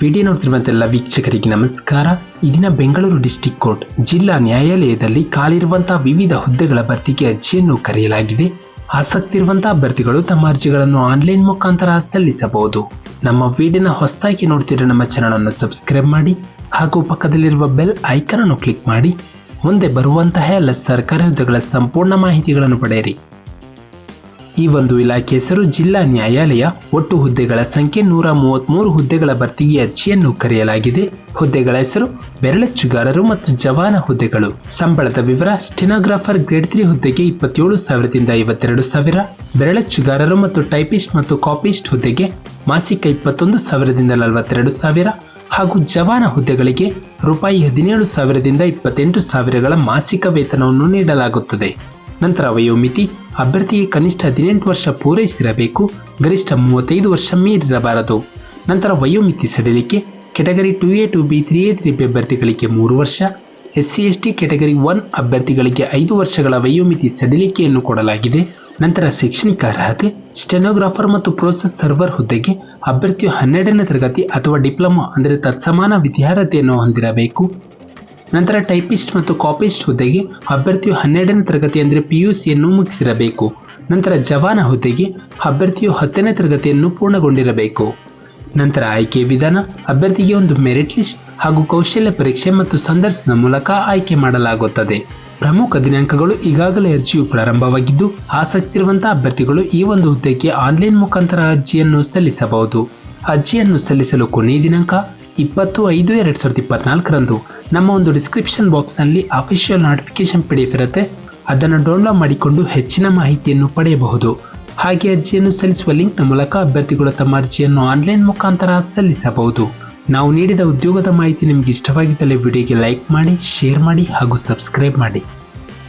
Video ನೋಡ್ತಿರುವಂತೆಲ್ಲ ವೀಕ್ಷಕರಿಗೆ ನಮಸ್ಕಾರ. ಇದಿನ ದಿನ ಬೆಂಗಳೂರು ಡಿಸ್ಟಿಕ್ ಕೋರ್ಟ್ ಜಿಲ್ಲಾ ನ್ಯಾಯಾಲಯದಲ್ಲಿ ಕಾಲಿರುವಂತಹ ವಿವಿಧ ಹುದ್ದೆಗಳ ಭರ್ತಿಗೆ ಅರ್ಜಿಯನ್ನು ಕರೆಯಲಾಗಿದೆ. ಆಸಕ್ತಿ ಇರುವಂತಹ ಅಭ್ಯರ್ಥಿಗಳು ತಮ್ಮ ಅರ್ಜಿಗಳನ್ನು ಆನ್ಲೈನ್ ಮುಖಾಂತರ ಸಲ್ಲಿಸಬಹುದು. ನಮ್ಮ ವಿಡಿಯೋನ ಹೊಸದಾಗಿ ನೋಡ್ತಿರೋ ನಮ್ಮ ಚಾನಲ್ ಅನ್ನು ಸಬ್ಸ್ಕ್ರೈಬ್ ಮಾಡಿ ಹಾಗೂ ಪಕ್ಕದಲ್ಲಿರುವ ಬೆಲ್ ಐಕಾನ್ ಅನ್ನು ಕ್ಲಿಕ್ ಮಾಡಿ. ಮುಂದೆ ಬರುವಂತಹ ಎಲ್ಲ ಸರ್ಕಾರಿ ಹುದ್ದೆಗಳ ಸಂಪೂರ್ಣ ಮಾಹಿತಿಗಳನ್ನು ಪಡೆಯಿರಿ. ಈ ಒಂದು ಇಲಾಖೆ ಹೆಸರು ಜಿಲ್ಲಾ ನ್ಯಾಯಾಲಯ. ಒಟ್ಟು ಹುದ್ದೆಗಳ ಸಂಖ್ಯೆ ನೂರ ಮೂವತ್ಮೂರು ಹುದ್ದೆಗಳ ಭರ್ತಿಗೆ ಅರ್ಜಿಯನ್ನು ಕರೆಯಲಾಗಿದೆ. ಹುದ್ದೆಗಳ ಹೆಸರು ಬೆರಳಚ್ಚುಗಾರರು ಮತ್ತು ಜವಾನ ಹುದ್ದೆಗಳು. ಸಂಬಳದ ವಿವರ ಸ್ಟಿನೋಗ್ರಾಫರ್ ಗ್ರೇಡ್ ತ್ರೀ ಹುದ್ದೆಗೆ ಇಪ್ಪತ್ತೇಳು ಸಾವಿರದಿಂದ ಐವತ್ತೆರಡು ಸಾವಿರ. ಬೆರಳಚ್ಚುಗಾರರು ಮತ್ತು ಟೈಪಿಸ್ಟ್ ಮತ್ತು ಕಾಪಿಸ್ಟ್ ಹುದ್ದೆಗೆ ಮಾಸಿಕ ಇಪ್ಪತ್ತೊಂದು ಸಾವಿರದಿಂದ ನಲವತ್ತೆರಡು ಸಾವಿರ ಹಾಗೂ ಜವಾನ ಹುದ್ದೆಗಳಿಗೆ ರೂಪಾಯಿ ಹದಿನೇಳು ಸಾವಿರದಿಂದ ಇಪ್ಪತ್ತೆಂಟು ಸಾವಿರಗಳ ಮಾಸಿಕ ವೇತನವನ್ನು ನೀಡಲಾಗುತ್ತದೆ. ನಂತರ ವಯೋಮಿತಿ ಅಭ್ಯರ್ಥಿಗೆ ಕನಿಷ್ಠ ಹದಿನೆಂಟು ವರ್ಷ ಪೂರೈಸಿರಬೇಕು, ಗರಿಷ್ಠ ಮೂವತ್ತೈದು ವರ್ಷ ಮೀರಿರಬಾರದು. ನಂತರ ವಯೋಮಿತಿ ಸಡಿಲಿಕೆ category two A two B, three A, three B ಅಭ್ಯರ್ಥಿಗಳಿಗೆ ಮೂರು ವರ್ಷ S C S T category one ಅಭ್ಯರ್ಥಿಗಳಿಗೆ ಐದು ವರ್ಷಗಳ ವಯೋಮಿತಿ ಸಡಿಲಿಕೆಯನ್ನು ಕೊಡಲಾಗಿದೆ. ನಂತರ ಶೈಕ್ಷಣಿಕ ಅರ್ಹತೆ, ಸ್ಟೆನೋಗ್ರಾಫರ್ ಮತ್ತು ಪ್ರೋಸೆಸ್ ಸರ್ವರ್ ಹುದ್ದೆಗೆ ಅಭ್ಯರ್ಥಿಯು ಹನ್ನೆರಡನೇ ತರಗತಿ ಅಥವಾ ಡಿಪ್ಲೊಮಾ, ಅಂದರೆ ತತ್ಸಮಾನ ವಿದ್ಯಾರ್ಹತೆಯನ್ನು ಹೊಂದಿರಬೇಕು. ನಂತರ ಟೈಪಿಸ್ಟ್ ಮತ್ತು ಕಾಪಿಸ್ಟ್ ಹುದ್ದೆಗೆ ಅಭ್ಯರ್ಥಿಯು ಹನ್ನೆರಡನೇ ತರಗತಿ ಅಂದರೆ ಪಿ ಯು ಸಿಯನ್ನು ಮುಗಿಸಿರಬೇಕು. ನಂತರ ಜವಾನ ಹುದ್ದೆಗೆ ಅಭ್ಯರ್ಥಿಯು ಹತ್ತನೇ ತರಗತಿಯನ್ನು ಪೂರ್ಣಗೊಂಡಿರಬೇಕು. ನಂತರ ಆಯ್ಕೆ ವಿಧಾನ, ಅಭ್ಯರ್ಥಿಗೆ ಒಂದು ಮೆರಿಟ್ ಲಿಸ್ಟ್ ಹಾಗೂ ಕೌಶಲ್ಯ ಪರೀಕ್ಷೆ ಮತ್ತು ಸಂದರ್ಶನ ಮೂಲಕ ಆಯ್ಕೆ ಮಾಡಲಾಗುತ್ತದೆ. ಪ್ರಮುಖ ದಿನಾಂಕಗಳು ಈಗಾಗಲೇ ಅರ್ಜಿಯು ಪ್ರಾರಂಭವಾಗಿದ್ದು, ಆಸಕ್ತಿ ಇರುವಂತಹ ಅಭ್ಯರ್ಥಿಗಳು ಈ ಒಂದು ಹುದ್ದೆಗೆ ಆನ್ಲೈನ್ ಮುಖಾಂತರ ಅರ್ಜಿಯನ್ನು ಸಲ್ಲಿಸಬಹುದು. ಅರ್ಜಿಯನ್ನು ಸಲ್ಲಿಸಲು ಕೊನೆಯ ದಿನಾಂಕ ಇಪ್ಪತ್ತು ಐದು ಎರಡು ಸಾವಿರದ ಇಪ್ಪತ್ನಾಲ್ಕರಂದು ನಮ್ಮ ಒಂದು ಡಿಸ್ಕ್ರಿಪ್ಷನ್ ಬಾಕ್ಸ್ನಲ್ಲಿ ಅಫಿಷಿಯಲ್ ನೋಟಿಫಿಕೇಶನ್ ಪಿ ಇರುತ್ತೆ. ಅದನ್ನು ಡೌನ್ಲೋಡ್ ಮಾಡಿಕೊಂಡು ಹೆಚ್ಚಿನ ಮಾಹಿತಿಯನ್ನು ಪಡೆಯಬಹುದು. ಹಾಗೆ ಅರ್ಜಿಯನ್ನು ಸಲ್ಲಿಸುವ ಲಿಂಕ್ನ ಮೂಲಕ ಅಭ್ಯರ್ಥಿಗಳು ತಮ್ಮ ಅರ್ಜಿಯನ್ನು ಆನ್ಲೈನ್ ಮುಖಾಂತರ ಸಲ್ಲಿಸಬಹುದು. ನಾವು ನೀಡಿದ ಉದ್ಯೋಗದ ಮಾಹಿತಿ ನಿಮಗೆ ಇಷ್ಟವಾಗಿದ್ದಲ್ಲಿ ವಿಡಿಯೋಗೆ ಲೈಕ್ ಮಾಡಿ ಶೇರ್ ಮಾಡಿ ಹಾಗೂ ಸಬ್ಸ್ಕ್ರೈಬ್ ಮಾಡಿ.